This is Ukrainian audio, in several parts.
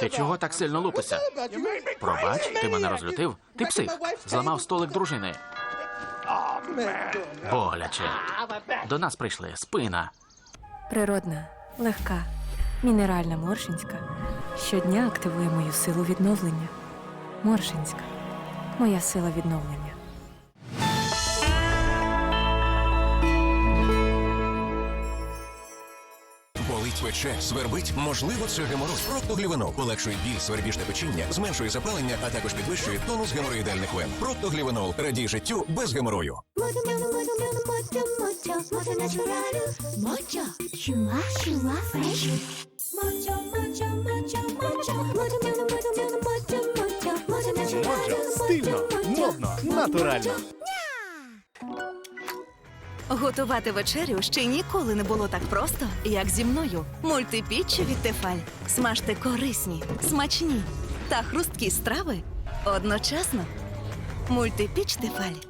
Ти чого так сильно лупишся? Пробач, ти мене розлютив. Ти псих. Зламав столик дружини. Боляче. До нас прийшли. Спина. Природна, легка, мінеральна Моршинська щодня активує мою силу відновлення. Моршинська моя сила відновлення. пече, свербить, можливо, це геморой. Проктоглівенол полегшує біль, свербіжне печіння, зменшує запалення, а також підвищує тонус геморроїдальних вен. Проктоглівенол радій життю без геморою. Стильно, модно, натурально. Готувати вечерю ще ніколи не було так просто, як зі мною. Мультипіччі від Тефаль. Смажте корисні, смачні та хрусткі страви одночасно. Мультипіч Тефаль.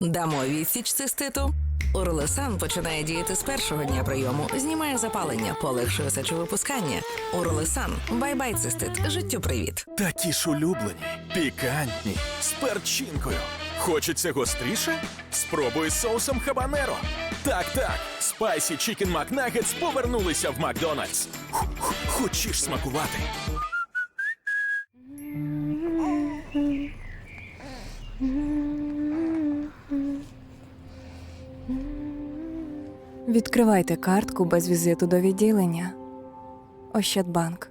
Дамо відсіч циститу. Урлесан починає діяти з першого дня прийому, знімає запалення, полегшує сечовипускання. Урлесан, бай-бай цистит. Життю привіт. Такі ж улюблені, пікантні, з перчинкою. Хочеться гостріше? Спробуй з соусом хабанеро. Так, так, спайсі чікен макнагетс повернулися в Макдональдс. Хочеш смакувати? Відкривайте картку без візиту до відділення. Ощадбанк.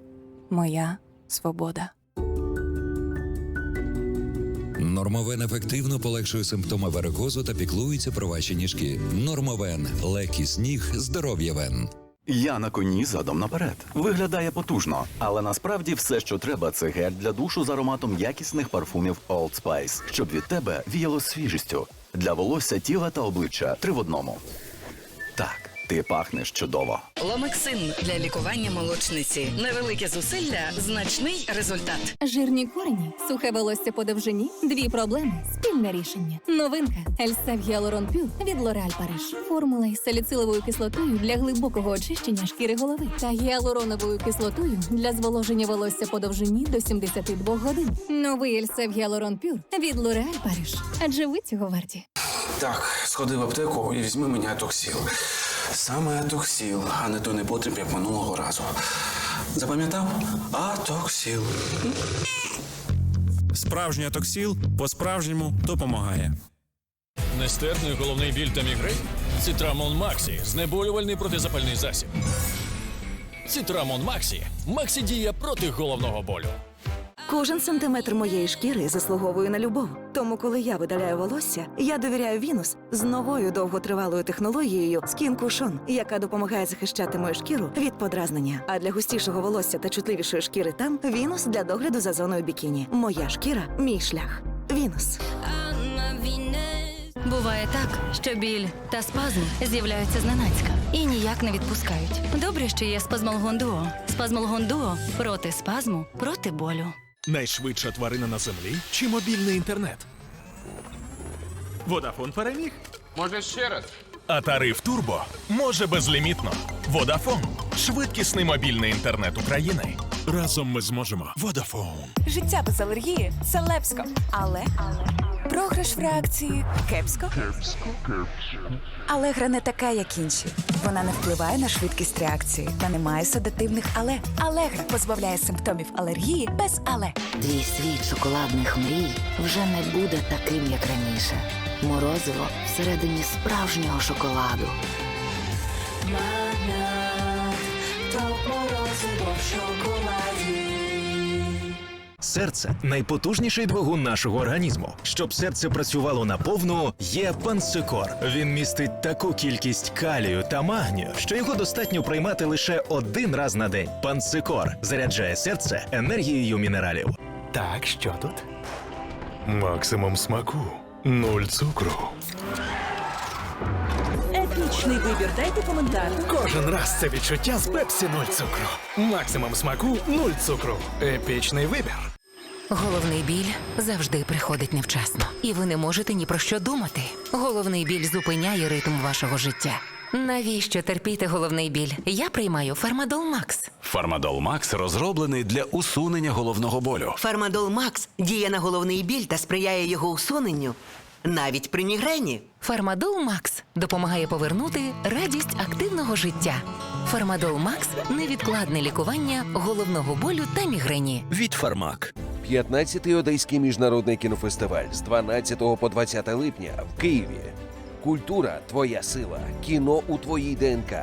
Моя свобода. Нормовен ефективно полегшує симптоми варикозу та піклується про ваші ніжки. Нормовен легкість ніг, здоров'я вен. Я на коні задом наперед. Виглядає потужно, але насправді все, що треба, це гель для душу з ароматом якісних парфумів Old Spice, щоб від тебе віяло свіжістю. Для волосся, тіла та обличчя три в одному. Так, ти пахнеш чудово. Ломексин для лікування молочниці. Невелике зусилля, значний результат. Жирні корені, сухе волосся по довжині, дві проблеми, спільне рішення. Новинка Ельсев Гіалурон Пюр від L'Oréal Париж. Формула із саліциловою кислотою для глибокого очищення шкіри голови та гіалуроновою кислотою для зволоження волосся по довжині до 72 годин. Новий Ельсев Гіалурон Пюр від L'Oréal Париж. Адже ви цього варті. Так, сходи в аптеку і візьми мені атоксіл. Саме атоксіл, а не той непотріб, як минулого разу. Запам'ятав? Атоксіл. Справжній атоксіл по-справжньому допомагає. Нестерпний головний біль та мігрень? Цитрамон Максі знеболювальний протизапальний засіб. Цитрамон Максі. Максі діє проти головного болю. Кожен сантиметр моєї шкіри заслуговує на любов. Тому, коли я видаляю волосся, я довіряю Вінус з новою довготривалою технологією Skin Cushion, яка допомагає захищати мою шкіру від подразнення. А для густішого волосся та чутливішої шкіри там Вінус для догляду за зоною бікіні. Моя шкіра, мій шлях. Вінус. Буває так, що біль та спазм з'являються зненацька і ніяк не відпускають. Добре, що є спазмолгон дуо. Спазмолгон дуо проти спазму, проти болю. Найшвидша тварина на землі чи мобільний інтернет? Водафон переміг. Може ще раз? А тариф Турбо може безлімітно. Водафон швидкісний мобільний інтернет України. Разом ми зможемо. Водафон. Життя без алергії це лепсько. Але програш в реакції кепсько. Алегра не така, як інші. Вона не впливає на швидкість реакції та не має седативних але. Алегра позбавляє симптомів алергії без але. Твій світ шоколадних мрій вже не буде таким, як раніше. Морозиво всередині справжнього шоколаду. Серце найпотужніший двигун нашого організму. Щоб серце працювало наповну, є пансикор. Він містить таку кількість калію та магнію, що його достатньо приймати лише один раз на день. Пансикор заряджає серце енергією мінералів. Так, що тут? Максимум смаку. Нуль цукру. Епічний вибір. Дайте коментар. Кожен раз це відчуття з пепсі нуль цукру. Максимум смаку нуль цукру. Епічний вибір. Головний біль завжди приходить невчасно, і ви не можете ні про що думати. Головний біль зупиняє ритм вашого життя. Навіщо терпіти головний біль? Я приймаю Фармадол Макс. Фармадол Макс розроблений для усунення головного болю. Фармадол Макс діє на головний біль та сприяє його усуненню навіть при мігрені. Фармадол Макс допомагає повернути радість активного життя. Фармадол Макс невідкладне лікування головного болю та мігрені. Від Фармак. 15-й Одеський міжнародний кінофестиваль з 12 по 20 липня в Києві. Культура твоя сила. Кіно у твоїй ДНК.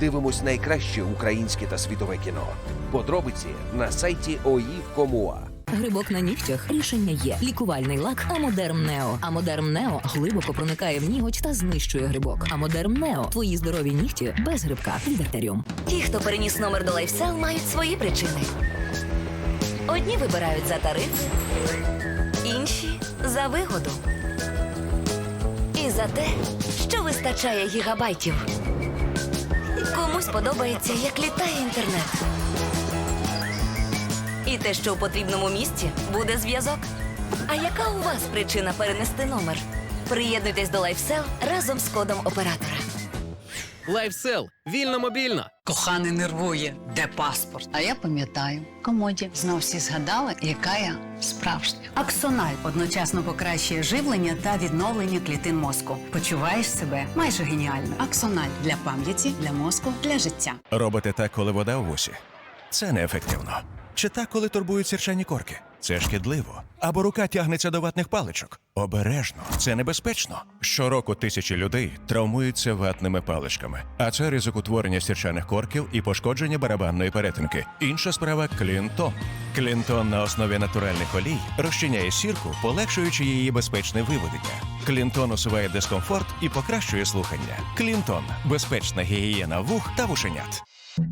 Дивимось найкраще українське та світове кіно. Подробиці на сайті ОІВ.Комуа. Грибок на нігтях рішення є. Лікувальний лак Амодерм Нео. Амодерм Нео глибоко проникає в ніготь та знищує грибок. Амодерм Нео твої здорові нігті без грибка. Від. Ті, хто переніс номер до лайфсел, мають свої причини. Одні вибирають за тариф, інші за вигоду. І за те, що вистачає гігабайтів. Комусь подобається, як літає інтернет. І те, що у потрібному місці буде зв'язок. А яка у вас причина перенести номер? Приєднуйтесь до лайфсел разом з кодом оператора. Лайфсел. Вільно мобільно. Коханий нервує, де паспорт? А я пам'ятаю, комоді. Знов всі згадали, яка я справжня. Аксональ одночасно покращує живлення та відновлення клітин мозку. Почуваєш себе майже геніально. Аксональ для пам'яті, для мозку, для життя. Робите так, коли вода у вусі. Це неефективно. Чи так, коли турбують сірчані корки? Це шкідливо. Або рука тягнеться до ватних паличок. Обережно, це небезпечно. Щороку тисячі людей травмуються ватними паличками, а це ризик утворення сірчаних корків і пошкодження барабанної перетинки. Інша справа клінтон. Клінтон на основі натуральних олій розчиняє сірку, полегшуючи її безпечне виведення. Клінтон усуває дискомфорт і покращує слухання. Клінтон безпечна гігієна вух та вушенят.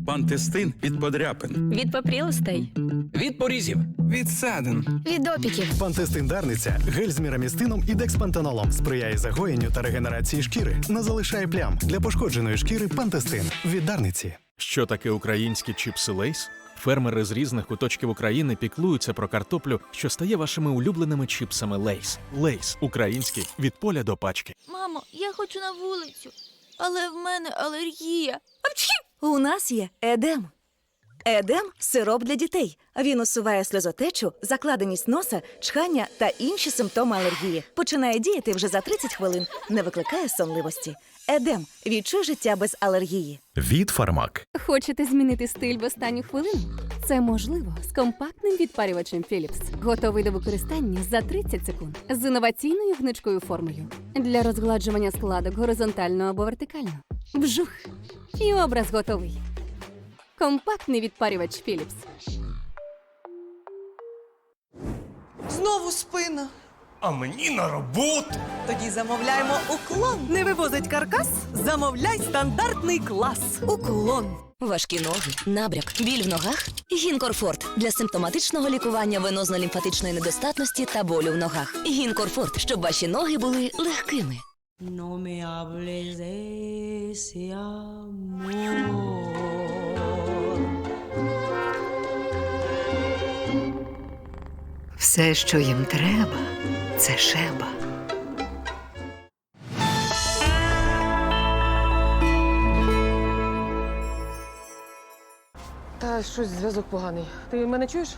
Пантестин від подряпин. Від попрілостей. Від порізів. Від садин. Від опіків. Пантестин Дарниця гель з мірамістином і декспантенолом сприяє загоєнню та регенерації шкіри, не залишає плям для пошкодженої шкіри. Пантестин від Дарниці. Що таке українські чіпси Лейс? Фермери з різних куточків України піклуються про картоплю, що стає вашими улюбленими чіпсами Лейс. Лейс український від поля до пачки. Мамо, я хочу на вулицю, але в мене алергія. У нас є едем. Едем сироп для дітей. Він усуває сльозотечу, закладеність носа, чхання та інші симптоми алергії. Починає діяти вже за 30 хвилин, не викликає сонливості. Едем відчуй життя без алергії. Від Фармак. Хочете змінити стиль в останню хвилину? Це можливо з компактним відпарювачем Philips. Готовий до використання за 30 секунд з інноваційною гнучкою формою для розгладжування складок горизонтально або вертикально. Вжух! І образ готовий. Компактний відпарювач Philips. Знову спина. А мені на роботу. Тоді замовляємо уклон. Не вивозить каркас? Замовляй стандартний клас. Уклон. Важкі ноги, набряк, біль в ногах. Гінкорфорт для симптоматичного лікування венозно-лімфатичної недостатності та болю в ногах. Гінкорфорт, щоб ваші ноги були легкими. No me hables de ese amor. Все, що їм треба, це шеба. Та щось зв'язок поганий. Ти мене чуєш?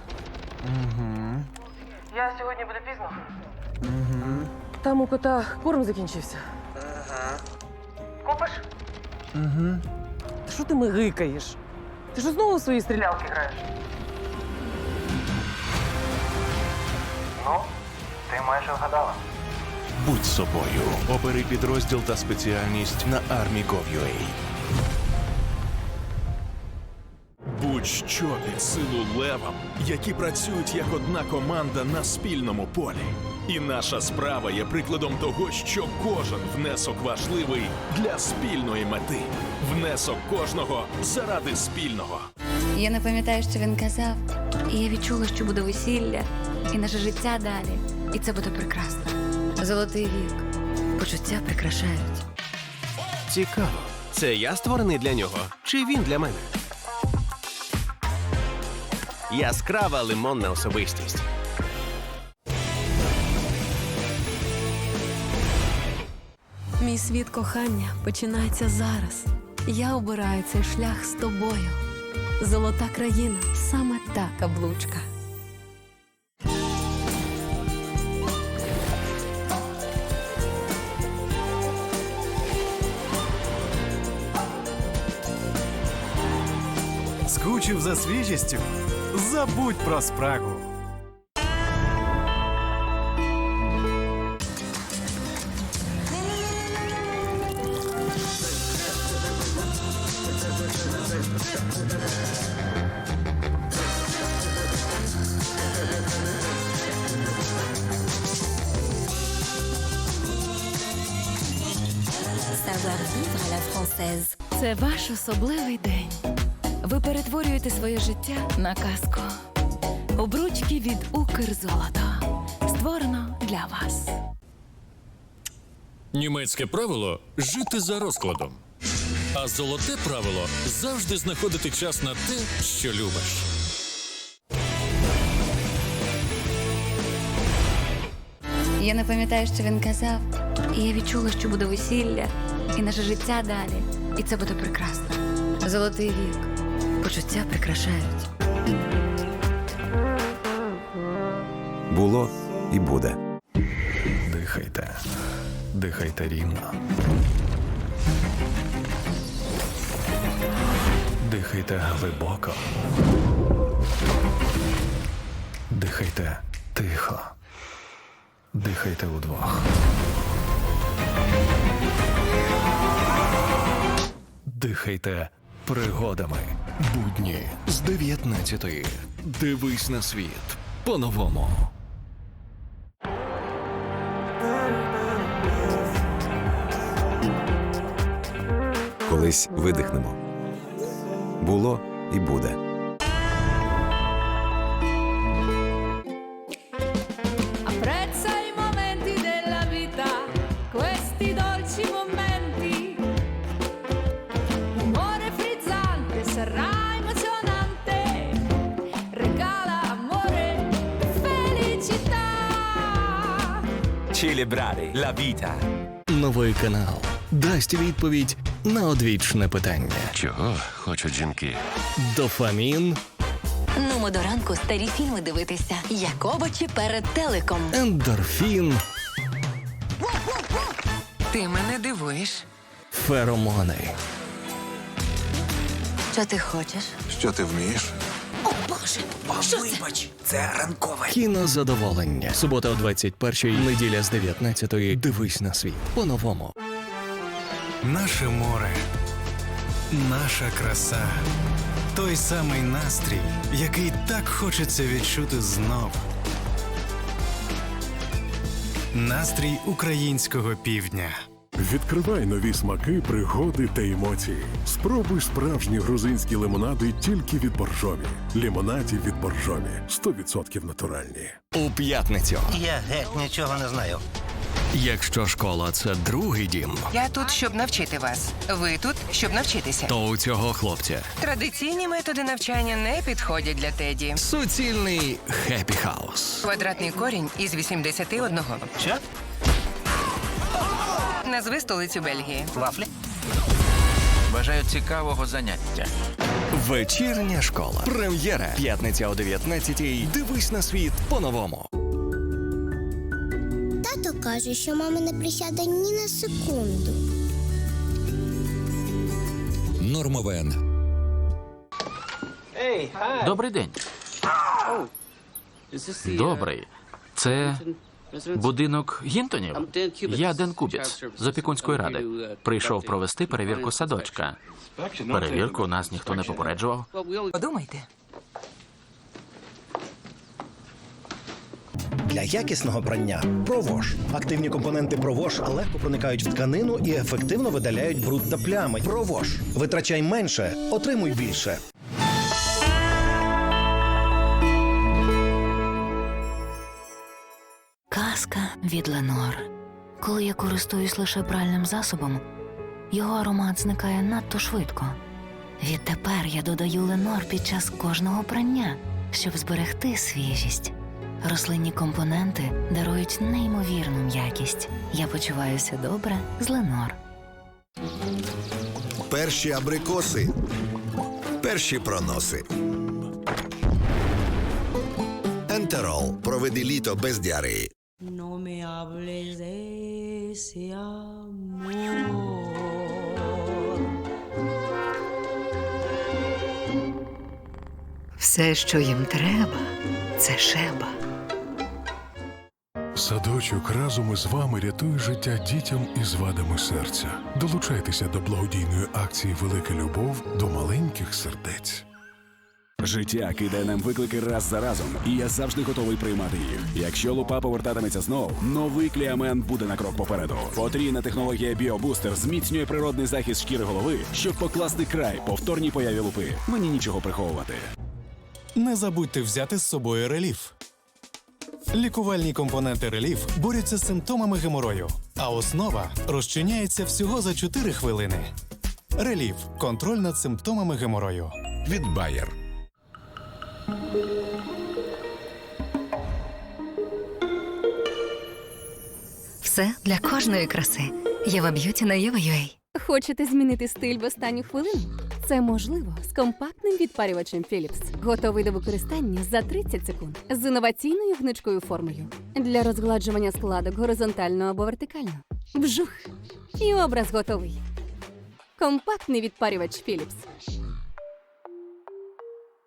Угу. Я сьогодні буду пізно. Угу. Там у кота корм закінчився. Ага. Купиш? Угу. Та що ти мигикаєш? Ти що знову свої стрілялки граєш? Ну, ти майже вгадала. Будь собою. Обери підрозділ та спеціальність на Army.gov.ua. Будь-що під силу левам, які працюють як одна команда на спільному полі. І наша справа є прикладом того, що кожен внесок важливий для спільної мети. Внесок кожного заради спільного. Я не пам'ятаю, що він казав. І я відчула, що буде весілля, і наше життя далі. І це буде прекрасно. Золотий вік. Почуття прикрашають. Цікаво. Це я створений для нього? Чи він для мене? Яскрава лимонна особистість. Мій світ кохання починається зараз. Я обираю цей шлях з тобою. Золота країна саме та каблучка. Скучив за свіжістю? Забудь про спрагу. Savoir-vivre à la française. Це ваш особливий день. Ви перетворюєте своє життя на казку. Обручки від Укрзолото. Створено для вас. Німецьке правило жити за розкладом. А золоте правило завжди знаходити час на те, що любиш. Я не пам'ятаю, що він казав. І я відчула, що буде весілля, і наше життя далі. І це буде прекрасно. Золотий вік. Почуття прикрашають. Було і буде. Дихайте. Дихайте рівно. Дихайте глибоко. Дихайте тихо. Дихайте удвох. Дихайте пригодами. Будні з 19-ї. Дивись на світ по-новому. Колись видихнемо. Було і буде. Celebrare la vita. Новий канал дасть відповідь на одвічне питання. Чого хочуть жінки? Дофамін, Нумо до ранку старі фільми дивитися, як овочі перед телеком. ендорфін, Ти мене дивуєш. феромони. Що ти хочеш? Що ти вмієш? Боже! Що Вибач, це ранкове. Кінозадоволення. Субота о 21-й, неділя з 19-ї. Дивись на світ по-новому. Наше море, наша краса, той самий настрій, який так хочеться відчути знов. Настрій українського півдня. Відкривай нові смаки, пригоди та емоції. Спробуй справжні грузинські лимонади тільки від боржомі. Лімонаді від боржомі 100% натуральні. У п'ятницю. Я геть нічого не знаю. Якщо школа це другий дім, Я тут, щоб навчити вас. Ви тут, щоб навчитися. то у цього хлопця Традиційні методи навчання не підходять для Теді. суцільний хеппі хаус. Квадратний корінь із 81. Що? Назви столицю Бельгії. Вафлі? Бажаю цікавого заняття. Вечірня школа. Прем'єра. П'ятниця о 19-й. Дивись на світ по-новому. Тато каже, що мама не присяде ні на секунду. Нормовен. Добрий день. Добрий. Це будинок Гінтонів? Я Ден Кубіц з опікунської ради. Прийшов провести перевірку садочка. Перевірку нас ніхто не попереджував. Подумайте. Для якісного прання провож. Активні компоненти провож легко проникають в тканину і ефективно видаляють бруд та плями. Провож. Витрачай менше, отримуй більше. Від Ленор. Коли я користуюсь лише пральним засобом, його аромат зникає надто швидко. Відтепер я додаю Ленор під час кожного прання, щоб зберегти свіжість. Рослинні компоненти дарують неймовірну м'якість. Я почуваюся добре з Ленор. Перші абрикоси. Перші проноси. Ентерол. Проведи літо без діареї. No me hables de ese amor. Все, що їм треба, це шеба. Садочок разом із вами рятує життя дітям із вадами серця. Долучайтеся до благодійної акції Велика любов до маленьких сердець. Життя кидає нам виклики раз за разом, і я завжди готовий приймати їх. Якщо лупа повертатиметься знов, новий кліамен буде на крок попереду. Потрійна технологія Біобустер зміцнює природний захист шкіри голови, щоб покласти край повторній появі лупи. Мені нічого приховувати. Не забудьте взяти з собою реліф. Лікувальні компоненти реліф борються з симптомами геморою, а основа розчиняється всього за 4 хвилини. Реліф контроль над симптомами геморою. Від Bayer. Все для кожної краси. Єва Б'юті на Єва.ua. Хочете змінити стиль в останню хвилину? Це можливо з компактним відпарювачем Philips. Готовий до використання за 30 секунд з інноваційною гнучкою формою для розгладжування складок горизонтально або вертикально. Вжух! І образ готовий. Компактний відпарювач Philips.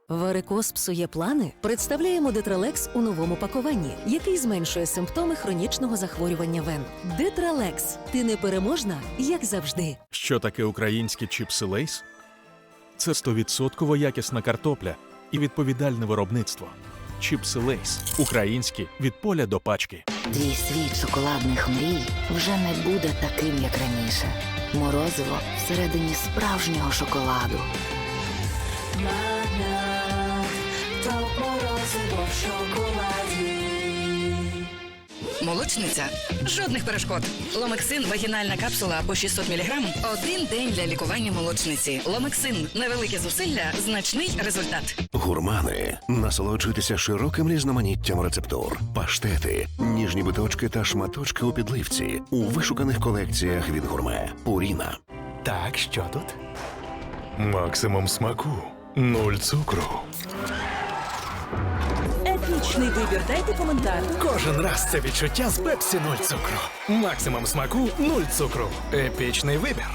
Варикоз псує плани. Представляємо Детралекс у новому пакуванні, який зменшує симптоми хронічного захворювання вен. Детралекс. Ти непереможна, як завжди. Що таке українські чіпси Лейс? Це 100% якісна картопля і відповідальне виробництво. Чіпси Лейс. Українські від поля до пачки. Твій світ шоколадних мрій вже не буде таким, як раніше. Морозиво всередині справжнього шоколаду. Молочниця. Жодних перешкод. Ломексин вагінальна капсула по 600 мг. Один день для лікування молочниці. Ломексин невелике зусилля, значний результат. Гурмани. Насолоджуйтеся широким різноманіттям рецептур, паштети, ніжні биточки та шматочки у підливці у вишуканих колекціях від гурме. Пуріна. Так, що тут? Максимум смаку. Нуль цукру. Епічний вибір. Дайте коментар. Кожен раз це відчуття з пепсі нуль цукру. Максимум смаку нуль цукру. Епічний вибір.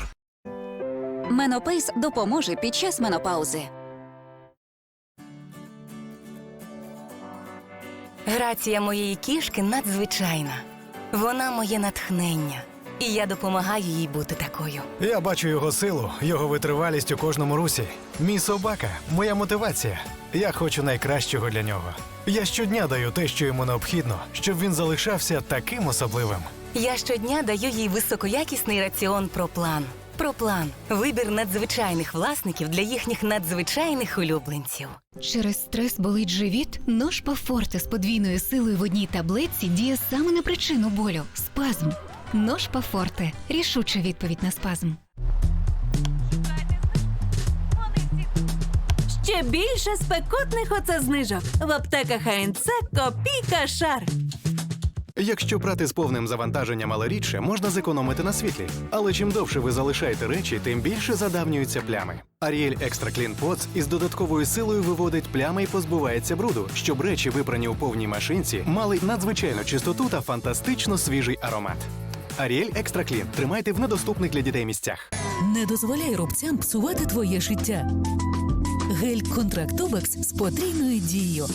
Менопейс допоможе під час менопаузи. Грація моєї кішки надзвичайна. Вона моє натхнення. І я допомагаю їй бути такою. Я бачу його силу, його витривалість у кожному русі. Мій собака, моя мотивація. Я хочу найкращого для нього. Я щодня даю те, що йому необхідно, щоб він залишався таким особливим. Я щодня даю їй високоякісний раціон Проплан. Проплан вибір надзвичайних власників для їхніх надзвичайних улюбленців. Через стрес болить живіт? Нож Пафорте з подвійною силою в одній таблетці діє саме на причину болю спазм. Нож Пафорте рішуча відповідь на спазм. Ще більше спекотних оцезнижок. В аптеках АНЦ копійка шар. Якщо прати з повним завантаженням, але рідше, можна зекономити на світлі. Але чим довше ви залишаєте речі, тим більше задавнюються плями. Ariel Extra Clean Pots із додатковою силою виводить плями і позбувається бруду, щоб речі, випрані у повній машинці, мали надзвичайну чистоту та фантастично свіжий аромат. Ariel Екстраклін тримайте в недоступних для дітей місцях. Не дозволяй рубцям псувати твоє життя. Гель Контрактубекс з потрійною дією.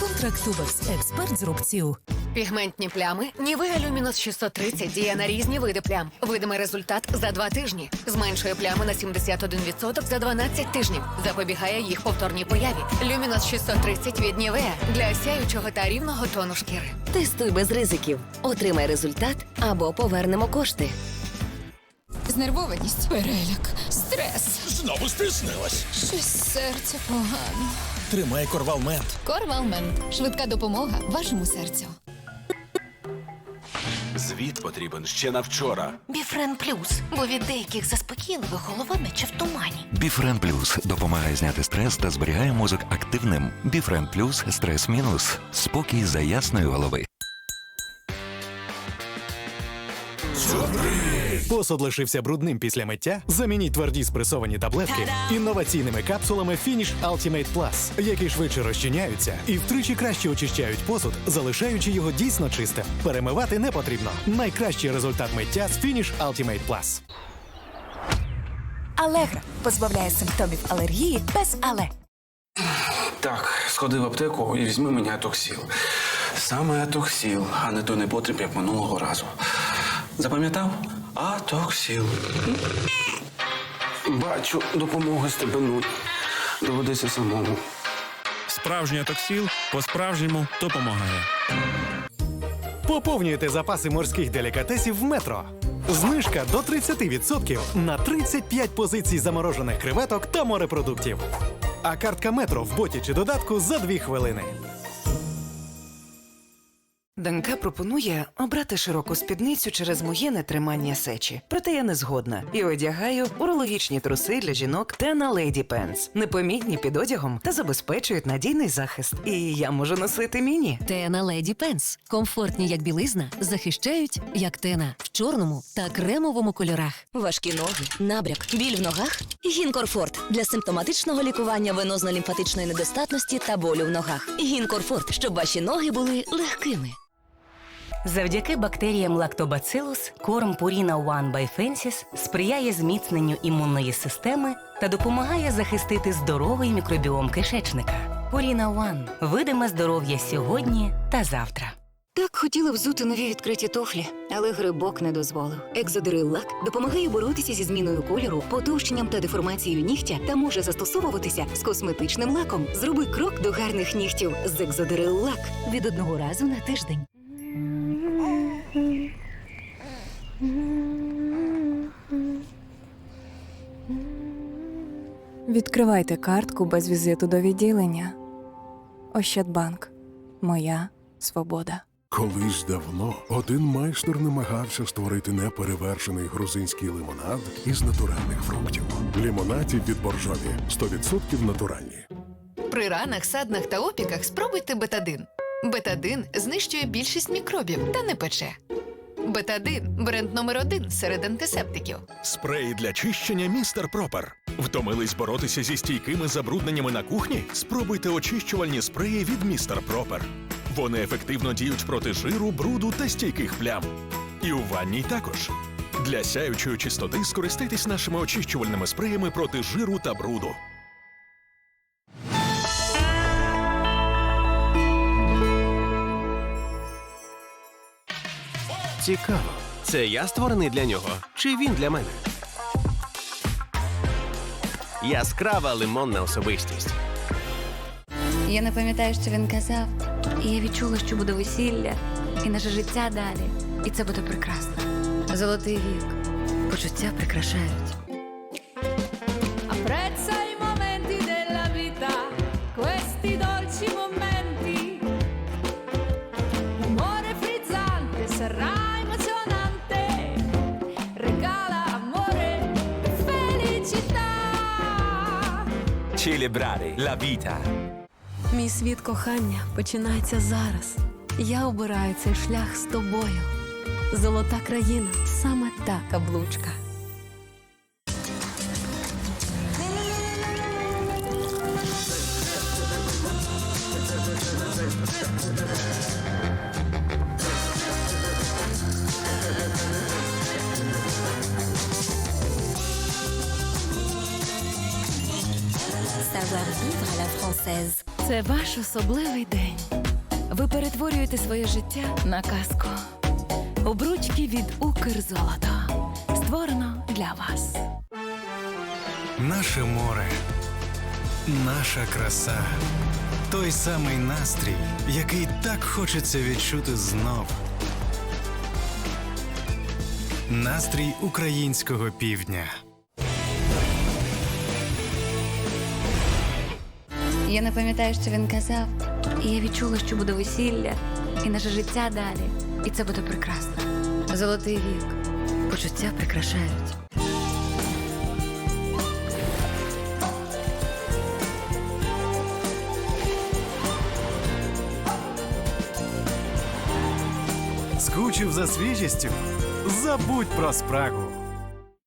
Контрактубекс експерт з рубців. Пігментні плями Нівеа Люмінус 630 діє на різні види плям. Видимий результат за два тижні. Зменшує плями на 71% за 12 тижнів. Запобігає їх повторній появі. Люмінус 630 від Нівеа для сяючого та рівного тону шкіри. Тестуй без ризиків. Отримай результат або повернемо кошти. Знервованість, переляк, стрес. Знову стиснилась. Щось серце погано. Тримай корвалмент. Корвалмен швидка допомога вашому серцю. Звіт потрібен ще на вчора. Біфрен плюс, бо від деяких заспокійливих голова наче в тумані. Біфрен Плюс допомагає зняти стрес та зберігає мозок активним. Біфрен Плюс стрес мінус. Спокій за ясної голови. Посуд лишився брудним після миття. Замініть тверді спресовані таблетки інноваційними капсулами Finish Ultimate Plus, які швидше розчиняються і втричі краще очищають посуд, залишаючи його дійсно чистим. Перемивати не потрібно. Найкращий результат миття з Finish Ultimate Plus. Алегра позбавляє симптомів алергії без але. Так, сходи в аптеку і візьми мені атоксіл. Саме атоксіл, а не той непотріб, як минулого разу. Запам'ятав? Атоксіл. Бачу, допомоги стебенуть. Доведеться самому. Справжній атоксіл по-справжньому допомагає. Поповнюйте запаси морських делікатесів в метро. Знижка до 30% на 35 позицій заморожених креветок та морепродуктів. А картка метро в боті чи додатку за 2 хвилини. Данка пропонує обрати широку спідницю через моє нетримання сечі. Проте я не згодна і одягаю урологічні труси для жінок Тена Леді Пенс. Непомітні під одягом та забезпечують надійний захист. І я можу носити міні. Тена Леді Пенс. Комфортні як білизна, захищають як тена в чорному та кремовому кольорах. Важкі ноги, набряк, біль в ногах. Гінкорфорт для симптоматичного лікування венозно-лімфатичної недостатності та болю в ногах. Гінкорфорт, щоб ваші ноги були легкими. Завдяки бактеріям Lactobacillus корм Purina One by Fensis сприяє зміцненню імунної системи та допомагає захистити здоровий мікробіом кишечника. Purina One – видиме здоров'я сьогодні та завтра. Так хотіла взути нові відкриті туфлі, але грибок не дозволив. Екзодерил лак допомагає боротися зі зміною кольору, потовщенням та деформацією нігтя та може застосовуватися з косметичним лаком. Зроби крок до гарних нігтів з екзодерил лак від одного разу на тиждень. Відкривайте картку без візиту до відділення. Ощадбанк. Моя свобода. Колись давно один майстер намагався створити неперевершений грузинський лимонад із натуральних фруктів. Лімонаді від боржомі 100% натуральні. При ранах, саднах та опіках спробуйте бетадин. Бетадин знищує більшість мікробів та не пече. Бетадин бренд номер один серед антисептиків. Спреї для чищення містер Пропер. Втомились боротися зі стійкими забрудненнями на кухні? Спробуйте очищувальні спреї від містер Пропер. Вони ефективно діють проти жиру, бруду та стійких плям. І у ванній також. Для сяючої чистоти скористайтесь нашими очищувальними спреями проти жиру та бруду. Цікаво, це я створений для нього, чи він для мене? Яскрава лимонна особистість. Я не пам'ятаю, що він казав. І я відчула, що буде весілля, і наше життя далі. І це буде прекрасно. Золотий вік. Почуття прикрашають. Celebrare la vita. Мій світ кохання починається зараз. Я обираю цей шлях з тобою. Золота країна саме та каблучка. La française. Це ваш особливий день. Ви перетворюєте своє життя на казку. Обручки від Укрзолото. Створено для вас. Наше море, наша краса, той самий настрій, який так хочеться відчути знов. Настрій українського півдня. Я не пам'ятаю, що він казав. І я відчула, що буде весілля, і наше життя далі. І це буде прекрасно. Золотий вік. Почуття прикрашають. Скучив за свіжістю? Забудь про спрагу.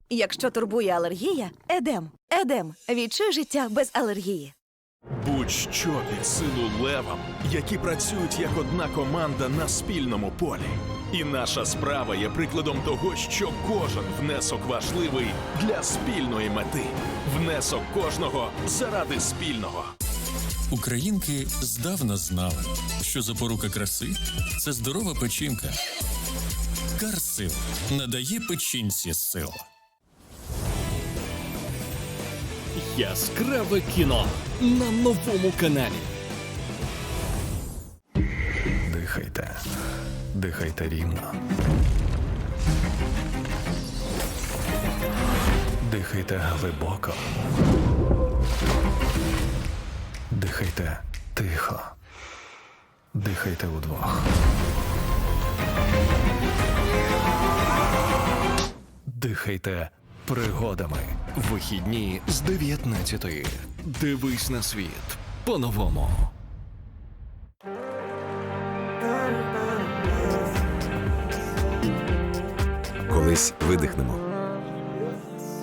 Якщо турбує алергія, едем. Едем. Відчуй життя без алергії. Будь-що під силу левам, які працюють як одна команда на спільному полі. І наша справа є прикладом того, що кожен внесок важливий для спільної мети. Внесок кожного заради спільного. Українки здавна знали, що запорука краси це здорова печінка. Карсил надає печінці сил. Яскраве кіно на новому каналі. Дихайте. Дихайте рівно. Дихайте глибоко. Дихайте тихо. Дихайте удвох. Дихайте пригодами. Вихідні з 19. Дивись на світ по-новому. Колись видихнемо.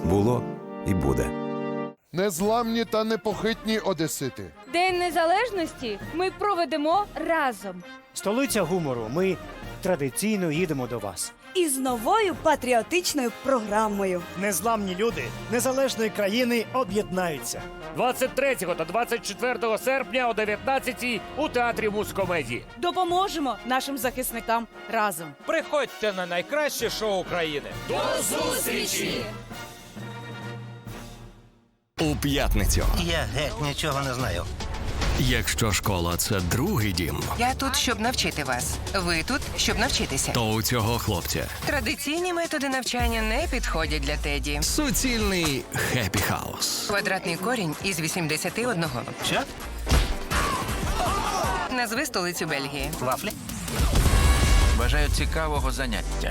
Було і буде. Незламні та непохитні одесити. День незалежності ми проведемо разом. Столиця гумору. Ми традиційно їдемо до вас. із новою патріотичною програмою. Незламні люди незалежної країни об'єднаються. 23 та 24 серпня о 19 у театрі мускомедії. Допоможемо нашим захисникам разом. Приходьте на найкраще шоу України. До зустрічі! У п'ятницю. Я геть нічого не знаю. Якщо школа це другий дім, Я тут, щоб навчити вас. Ви тут, щоб навчитися. то у цього хлопця Традиційні методи навчання не підходять для Теді. суцільний хеппі хаус. Квадратний корінь із 81. Що? Назви столицю Бельгії. Вафлі? Бажаю цікавого заняття.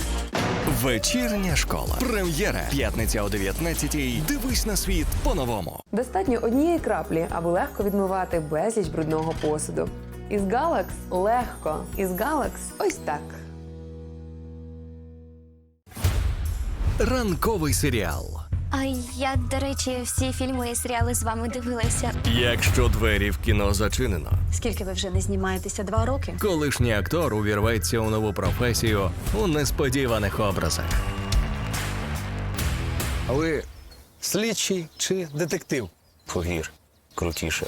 Вечірня школа. Прем'єра. П'ятниця о 19-й. Дивись на світ по-новому. Достатньо однієї краплі, аби легко відмивати безліч брудного посуду. Із Galax легко. Із Galax ось так. Ранковий серіал. А я, до речі, всі фільми і серіали з вами дивилася. Якщо двері в кіно зачинено, Скільки ви вже не знімаєтеся? Два роки? колишній актор увірветься у нову професію у несподіваних образах. А ви слідчий чи детектив? Повір, крутіше.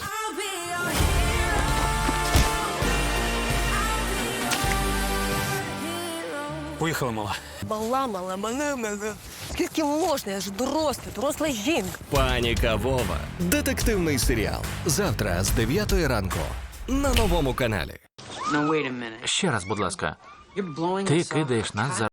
Поїхали, мала. Баламала мене мене. Скільки можна? Я ж дорослий, доросла жінка. Паніка Вова. Детективний серіал. Завтра з 9 ранку на новому каналі. Ще раз, будь ласка. Ти кидаєш нас за